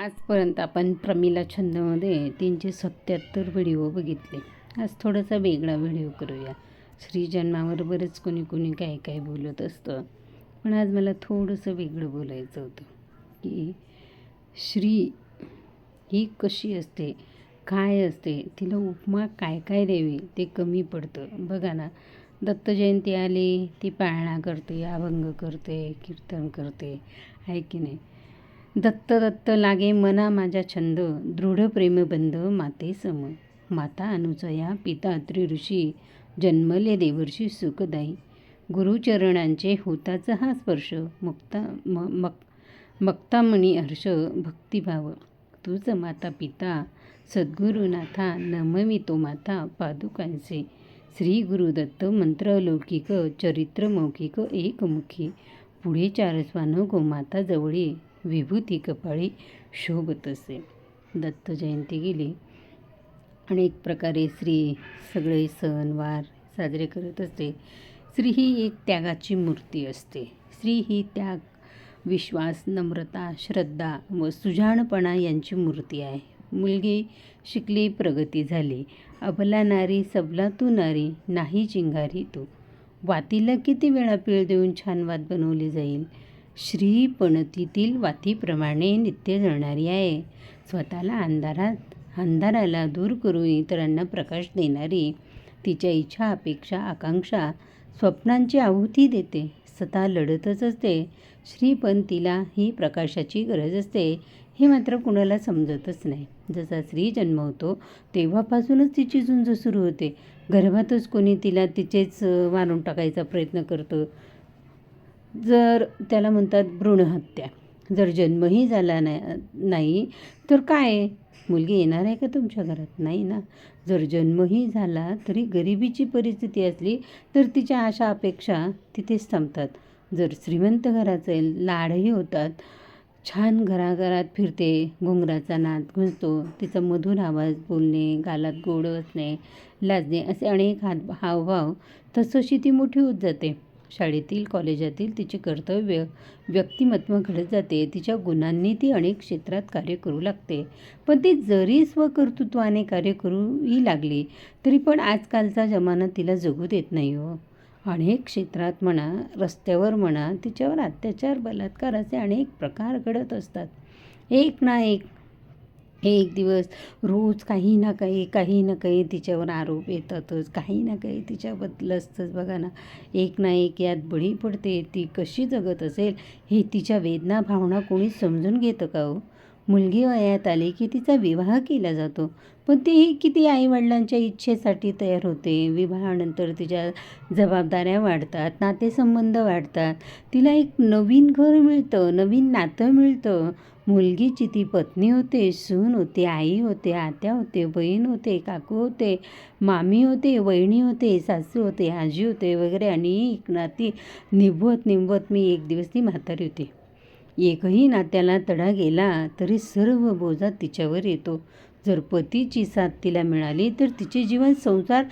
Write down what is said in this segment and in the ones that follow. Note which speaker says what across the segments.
Speaker 1: आजपर्यंत आपण प्रमिला छंदमध्ये तीनशे सत्याहत्तर व्हिडिओ बघितले. आज थोडासा वेगळा व्हिडिओ करूया. श्री जन्मावर कोणी कोणी काय काय बोलत असतं. पण आज मला थोडंसं वेगळं बोलायचं होतं की श्री ही कशी असते? काय असते? तिला उपमा काय काय द्यावी? ते कमी पडतं. बघा ना दत्त जयंती आली ती पाळणा करते अभंग करते कीर्तन करते. आहे की नाही? दत्त दत्त लागे मना माझा छंद दृढ प्रेमबंध माते सम. माता अनुचया पिता त्रिऋषी जन्मले देवर्षी सुखदाई गुरुचरणांचे होताच हा स्पर्श मुक्ता म मक मक्तामणी हर्ष भक्तिभाव. तूच माता पिता सद्गुरुनाथा नमवितो माता पादुकांचे. श्री गुरुदत्त मंत्रलौकिक चरित्र मौखिक एकमुखी. पुढे चारस्वान गोमाता जवळी. विभूती कपाळी शोभत असे. दत्त जयंती गेली. अनेक प्रकारे स्त्री सगळे सणवार साजरे करत असते. स्त्री ही एक त्यागाची मूर्ती असते. स्त्री ही त्याग विश्वास नम्रता श्रद्धा व सुजाणपणा यांची मूर्ती आहे. मुलगी शिकली प्रगती झाली. अबला नारी सबला तू नारी नाही चिंगारी तू. वातीला किती वेळा पीळ देऊन छान वात बनवली जाईल? श्री पणतीतील वातीप्रमाणे नित्य जळणारी आहे. स्वतःला अंधारात अंधाराला दूर करून इतरांना प्रकाश देणारी तिच्या इच्छा अपेक्षा आकांक्षा स्वप्नांची आहुती देते. स्वतः लढतच असते. श्रीपण तिला ही प्रकाशाची गरज असते हे मात्र कुणाला समजतच नाही. जसा स्त्री जन्म होतो तेव्हापासूनच तिची झुंज सुरू होते. गर्भातच कोणी तिला तिचेच मारून टाकायचा प्रयत्न करतं. जर त्याला म्हणतात भ्रूणहत्या. जर जन्मही झाला नाही नाही तर काय? मुलगी येणार आहे का तुमच्या घरात? नाही ना. जर जन्मही झाला तरी गरिबीची परिस्थिती असली तर तिच्या आशा अपेक्षा तिथेच थांबतात. जर श्रीमंत घराचे लाडही होतात छान घराघरात फिरते घुंगराचा नाद घुसतो तिचा मधुर आवाज बोलणे गालात गोड असणे लाजणे असे अनेक हात हावभाव तसंशी ती मोठी होत जाते. शाळेतील कॉलेजातील तिचे कर्तव्य व्यक्तिमत्व घडत जाते. तिच्या गुणांनी ती अनेक क्षेत्रात कार्य करू लागते. पण ती जरी स्वकर्तृत्वाने कार्य करूही लागली तरी पण आजकालचा जमाना तिला जगू देत नाही हो. अनेक क्षेत्रात म्हणा रस्त्यावर म्हणा तिच्यावर अत्याचार बलात्काराचे अनेक प्रकार घडत असतात. एक ना एक एक दिवस रोज काही ना काही काही ना काही तिच्यावर आरोप येतातच काही ना काही तिच्याबद्दल असतंच बघा ना एक ना एक यात बळी पडते. ती कशी जगत असेल हे तिच्या वेदना भावना कोणी समजून घेतं का हो? मुलगी वयात आली की तिचा विवाह केला जातो. पण तीही किती आईवडिलांच्या इच्छेसाठी तयार होते. विवाहानंतर तिच्या जबाबदाऱ्या वाढतात नातेसंबंध वाढतात. तिला एक नवीन घर मिळतं नवीन नातं मिळतं. मुलगीची ती पत्नी होते सून होते आई होते आत्या होते बहीण होते काकू होते मामी होते वहिणी होते सासू होते आजी होते वगैरे. आणि एक नाती निभवत निभवत मी एक दिवस ती म्हातारी होती. एकही नात्याला तडा गेला तरी सर्व बोजा तिच्यावर येतो. जर पतीची साथ तिला मिळाली तर तिचे जीवन संसार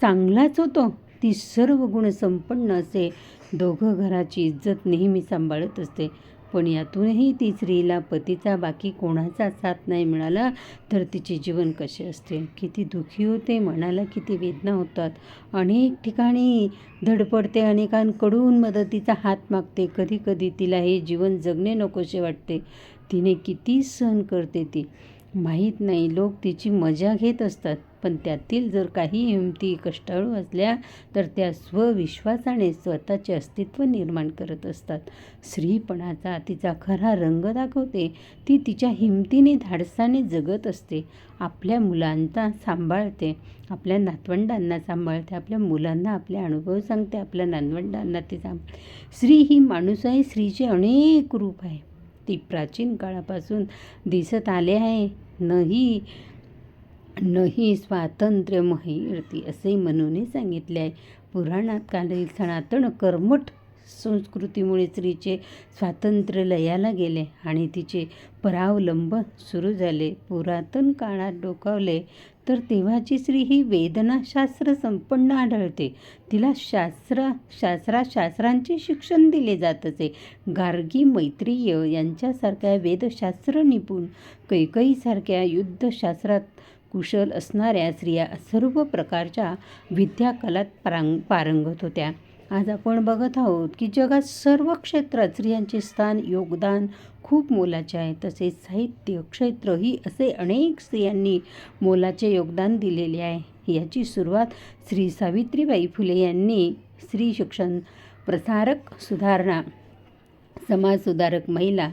Speaker 1: चांगलाच होतो. ती सर्व गुण संपन्न असे. दोघं घराची इज्जत नेहमी सांभाळत असते. पण यातूनही ती स्त्रीला पतीचा बाकी कोणाचा साथ नाही मिळाला तर तिचे जीवन कसे असते? किती दुःखी होते मनाला किती वेदना होतात. अनेक ठिकाणी धडपडते अनेकांकडून मदतीचा हात मागते. कधी कधी तिला हे जीवन जगणे नकोसे वाटते. तिने किती सहन करते ती. माहीत नाही. लोक तिची मजा घेत असतात पण त्यातील जर काही हिमती कष्टाळू असल्या तर त्या स्वविश्वासाने स्वतःचे अस्तित्व निर्माण करत असतात. स्त्रीपणाचा तिचा खरा रंग दाखवते. ती तिच्या हिमतीने धाडसाने जगत असते. आपल्या मुलांचा सांभाळते. आपल्या नातवंडांना सांभाळते. आपल्या मुलांना आपले अनुभव सांगते. आपल्या नातवंडांना ती सांभाळ स्त्री ही माणूस आहे. स्त्रीचे अनेक रूप आहे. ती प्राचीन काळापासून दिसत आले आहे. नही. नही स्वातंत्र्य महिरती असे म्हणून सांगितले आहे. पुराणात कालील सनातन कर्मठ संस्कृतीमुळे स्त्रीचे स्वातंत्र्य लयाला गेले आणि तिचे परावलंबन सुरू झाले. पुरातन काळात डोकावले तर तेव्हाची स्त्री ही वेदनाशास्त्र संपन्न आढळते. तिला शास्त्र शास्त्राशास्त्रांचे शिक्षण दिले जात असे गार्गी मैत्रीय यांच्यासारख्या वेदशास्त्र निपुण कैकईसारख्या युद्धशास्त्रात कुशल असणाऱ्या स्त्रिया सर्व प्रकारच्या विद्याकलात पारंग पारंगत होत्या. आज आपण बघत आहोत की जगात सर्व क्षेत्रात स्त्रियांचे स्थान योगदान खूप मोलाचे आहे. तसेच साहित्य क्षेत्रही असे अनेक स्त्रियांनी मोलाचे योगदान दिलेले आहे. याची सुरुवात श्री सावित्रीबाई फुले यांनी स्त्री शिक्षण प्रसारक सुधारणा समाजसुधारक महिला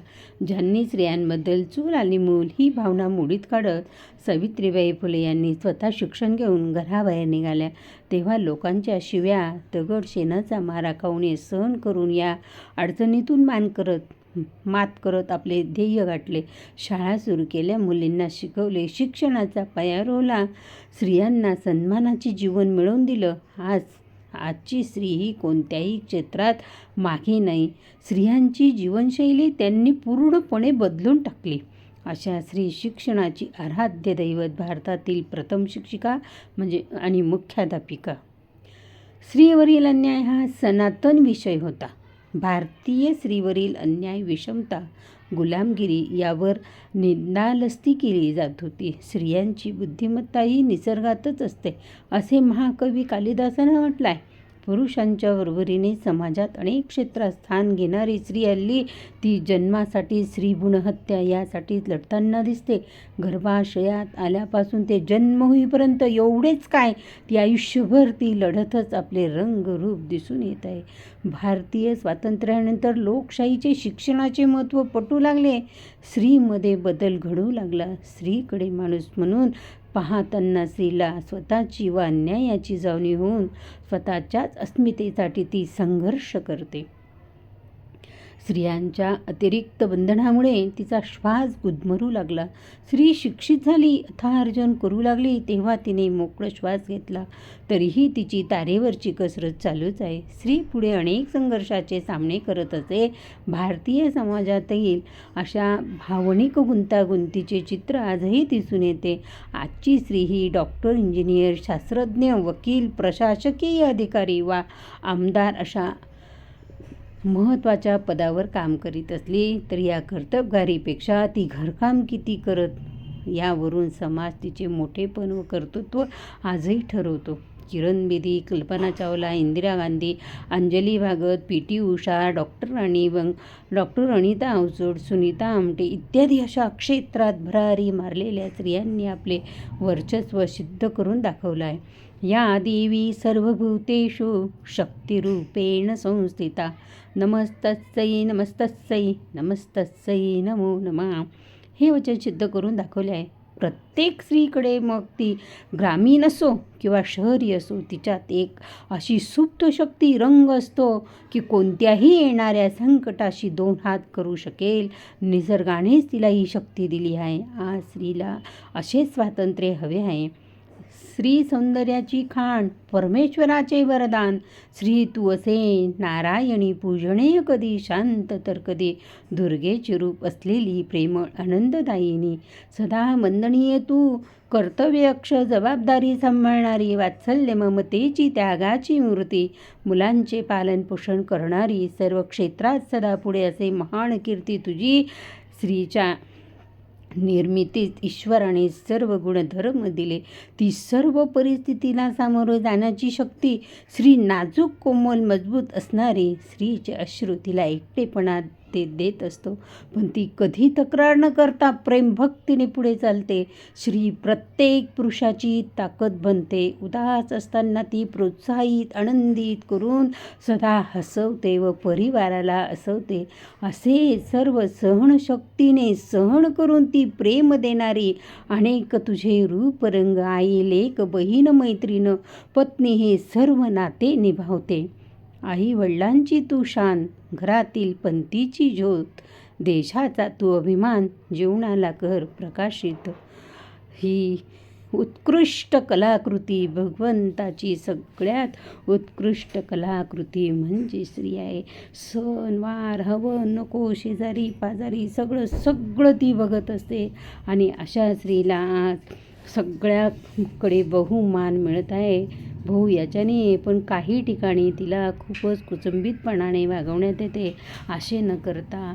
Speaker 1: ज्यांनी स्त्रियांबद्दल चूल आणि मूल ही भावना मोडीत काढत सावित्रीबाई फुले यांनी स्वतः शिक्षण घेऊन घराबाहेर निघाल्या. तेव्हा लोकांच्या शिव्या दगड शेणाचा मारा खाऊने सहन करून या अडचणीतून मान करत मात करत आपले ध्येय गाठले. शाळा सुरू केल्या मुलींना शिकवले. शिक्षणाचा पाया रोवला. स्त्रियांना सन्मानाचे जीवन मिळवून दिलं. आज आजची स्त्री ही कोणत्याही क्षेत्रात मागे नाही. स्त्रियांची जीवनशैली त्यांनी पूर्णपणे बदलून टाकली. अशा स्त्री शिक्षणाची आराध्य दैवत भारतातील प्रथम शिक्षिका म्हणजे आणि मुख्याध्यापिका. स्त्रीवरील अन्याय हा सनातन विषय होता. भारतीय स्त्रीवरील अन्याय विषमता गुलामगिरी यावर निंदालस्ती केली जात होती. स्त्रियांची बुद्धिमत्ता ही निसर्गातच असते असे महाकवी कालिदासानं म्हटलं आहे पुरुषांच्या बरोबरीने समाजात अनेक क्षेत्रात स्थान घेणारी स्त्री हल्ली ती जन्मासाठी स्त्रीभ्रूणहत्या यासाठीच लढताना दिसते. गर्भाशयात आल्यापासून ते जन्म होईपर्यंत एवढेच काय? ती आयुष्यभर ती लढतच आपले रंगरूप दिसून येत आहे. भारतीय स्वातंत्र्यानंतर लोकशाहीचे शिक्षणाचे महत्त्व पटू लागले. स्त्रीमध्ये बदल घडू लागला. स्त्रीकडे माणूस म्हणून पाहताना स्त्रीला स्वतःची व अन्यायाची जाणीव होऊन स्वतःच्याच अस्मितेसाठी ती संघर्ष करते. स्त्रियांच्या अतिरिक्त बंधनामुळे तिचा श्वास गुदमरू लागला. स्त्री शिक्षित झाली अर्जन करू लागली तेव्हा तिने मोकळं श्वास घेतला. तरीही तिची तारेवरची कसरत चालूच आहे. स्त्री पुढे अनेक संघर्षाचे सामने करत असे भारतीय समाजातील अशा भावनिक गुंतागुंतीचे चित्र आजही दिसून येते. आजची स्त्री ही डॉक्टर इंजिनियर शास्त्रज्ञ वकील प्रशासकीय अधिकारी वा आमदार अशा महत्त्वाच्या पदावर काम करीत असली तर या कर्तबगारीपेक्षा ती घरकाम किती करत? यावरून समाज तिचे मोठेपण व कर्तृत्व आजही ठरवतो. Kiran Bedi Kalpana Chawla Indira Gandhi Anjali Bhagat P T Usha doctor Rani Bang doctor Anita Avchat Sunita Amte इत्यादी अशा क्षेत्रात भरारी मारलेल्या स्त्रियांनी आपले वर्चस्व सिद्ध करून दाखवलं आहे. या देवी सर्वभूतेषु शक्तिरूपेण संस्थिता। नमस्तस्सै नमस्तस्सै नमस्तस्सै नमो नमः। हे वचन सिद्ध करून दाखवले आहे प्रत्येक स्त्रीकडे मग ती ग्रामीण असो किंवा शहरी असो तिच्यात एक अशी सुप्त शक्ती रंग असतो की कोणत्याही येणाऱ्या संकटाशी दोन हात करू शकेल. निसर्गानेच तिला ही शक्ती दिली आहे. आज स्त्रीला असे स्वातंत्र्य हवे आहे. श्री सौंदर्याची खाण परमेश्वराचे वरदान. श्री तू असे नारायणी पूजणे कधी शांत तर कधी दुर्गेचे रूप असलेली प्रेमळ आनंददायिनी. सदा मंदनीय तू कर्तव्यक्ष जबाबदारी सांभाळणारी वात्सल्य ममतेची त्यागाची मूर्ती. मुलांचे पालनपोषण करणारी सर्व क्षेत्रात सदा पुढे असे महान कीर्ती तुझी. स्त्रीच्या निर्मितीत ईश्वराने सर्व गुणधर्म दिले. ती सर्व परिस्थितीला सामोरं जाण्याची शक्ती श्री नाजूक कोमल मजबूत असणारी श्रीचे अश्रू तिला एकटेपणात ते देत असतो. पण ती कधी तक्रार न करता प्रेमभक्तीने पुढे चालते. श्री प्रत्येक पुरुषाची ताकद बनते. उदास असताना ती प्रोत्साहित आनंदित करून सदा हसवते व परिवाराला हसवते. असे सर्व सहनशक्तीने सहन करून ती प्रेम देणारी अनेक तुझे रूपरंग आई लेक बहीण मैत्रीण पत्नी हे सर्व नाते निभावते. आई वडिलांची तू शान घरातील पंथीची ज्योत. देशाचा तू अभिमान जीवनाला कर प्रकाशित. ही उत्कृष्ट कलाकृती भगवंताची सगळ्यात उत्कृष्ट कलाकृती म्हणजे स्त्री आहे. सण वार हवन नको शेजारी पाजारी सगळं सगळं ती बघत असते. आणि अशा स्त्रीला आज सगळ्याकडे बहुमान मिळत आहे. भाऊ याच्याने पण काही ठिकाणी तिला खूपच कुचंबितपणाने वागवण्यात येते. असे न करता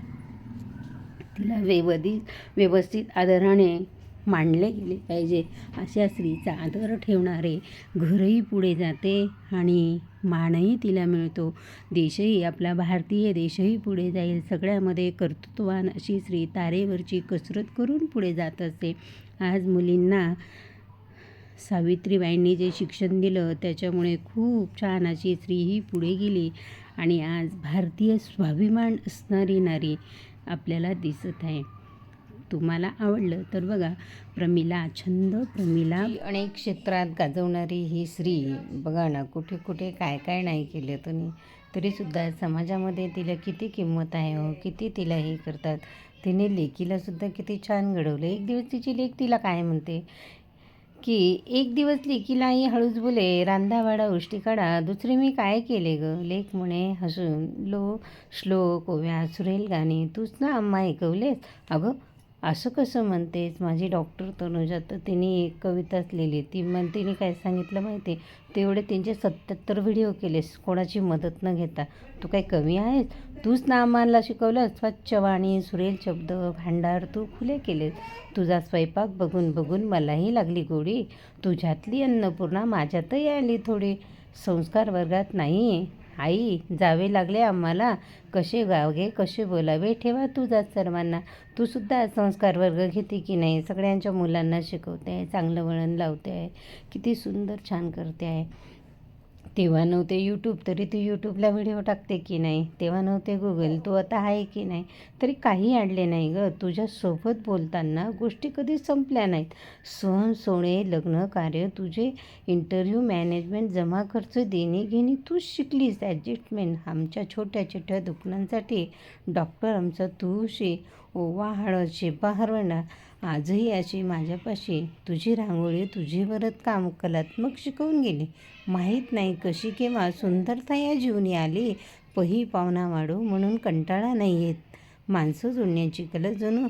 Speaker 1: तिला व्यवधित व्यवस्थित आदराने मांडले गेले पाहिजे. अशा स्त्रीचा आदर ठेवणारे घरही पुढे जाते आणि मानही तिला मिळतो. देशही आपला भारतीय देशही पुढे जाईल. सगळ्यामध्ये कर्तृत्ववान अशी स्त्री तारेवरची कसरत करून पुढे जात असते. आज मुलींना सावित्रीबाईंनी जे शिक्षण दिलं त्याच्यामुळे खूप छान अशी स्त्री ही पुढे गेली आणि आज भारतीय स्वाभिमान असणारी नारी आपल्याला दिसत आहे. तुम्हाला आवडलं तर बघा प्रमिला छंद प्रमिला. अनेक क्षेत्रात गाजवणारी ही स्त्री बघा ना कुठे कुठे काय काय नाही केलं तुम्ही. तरीसुद्धा समाजामध्ये तिला किती किंमत आहे हो किती तिला हे करतात. तिने लेकीलासुद्धा किती छान घडवलं. एक दिवस तिची लेख तिला काय म्हणते? की एक दिवस लेकीला आई हळूच बोले रांधावाडा उष्टी काढा दुसरे मी काय केले ग लेख म्हणे हसून लो श्लोक ओव्या सुरेल गाणी तूच ना आम्हा ऐकवलेस अगं असं कसं म्हणतेस? माझी डॉक्टर तनुजा तर तिने एक कविताच लिहिली. ती मग तिने काय सांगितलं माहिती तेवढे त्यांचे सत्याहत्तर व्हिडिओ केलेस कोणाची मदत न घेता. तू काय कमी आहेस? तूच ना आम्हाला शिकवलं. स्वच्छ वाणी सुरेल शब्द भांडार तू खुले केलेस. तुझा स्वयंपाक बघून बघून मलाही लागली गोडी. तुझ्यातली अन्नपूर्णा माझ्यातही आली थोडी. संस्कार वर्गात नाही आई जावे लागले आम्हाला. कसे गावगे कसे बोलावे ठेवा तुझा सर्वांना. तू सुद्धा संस्कार वर्ग घेते की नाही? सगळ्यांच्या मुलांना शिकवते आहे चांगलं वळण लावते आहे किती सुंदर छान करते. आहे तेव्हा नव्हते यूट्यूब तरी तू यूट्यूबला व्हिडिओ टाकते की नाही? तेव्हा नव्हते गुगल तू आता आहे की नाही? तरी काही आणले नाही गं. तुझ्यासोबत बोलताना गोष्टी कधी संपल्या नाहीत. सण सोहळे लग्न कार्य तुझे इंटरव्ह्यू मॅनेजमेंट जमा खर्च देणे घेणे तू शिकलीस. ॲडजस्टमेंट आमच्या छोट्या छोट्या दुखण्यांसाठी डॉक्टर आमचा तुळशी ओवा हळद शेपा हरवणा आजही अशी माझ्यापाशी तुझी रांगोळी तुझी वरत काम कलात्मक शिकवून गेली. माहीत नाही कशी केव्हा सुंदरता या जीवनी आली. पही पाहुणा वाढू म्हणून कंटाळा नाही येत. माणसं जुळण्याची कला जणू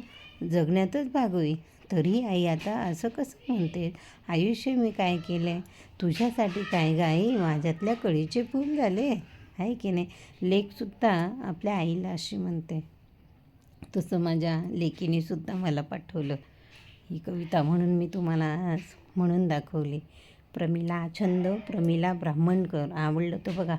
Speaker 1: जगण्यातच भागवी. तरी आई आता असं कसं म्हणते? आयुष्य मी काय केलं? तुझ्यासाठी काय गाई? माझ्यातल्या कळीचे फूल झाले. आहे की नाही? लेखसुद्धा आपल्या आईला अशी म्हणते. तसं माझ्या लेकीनेसुद्धा मला पाठवलं. ही कविता म्हणून मी तुम्हाला आज म्हणून दाखवली. प्रमिला छंद प्रमिला ब्राह्मणकर. आवडलं तर बघा.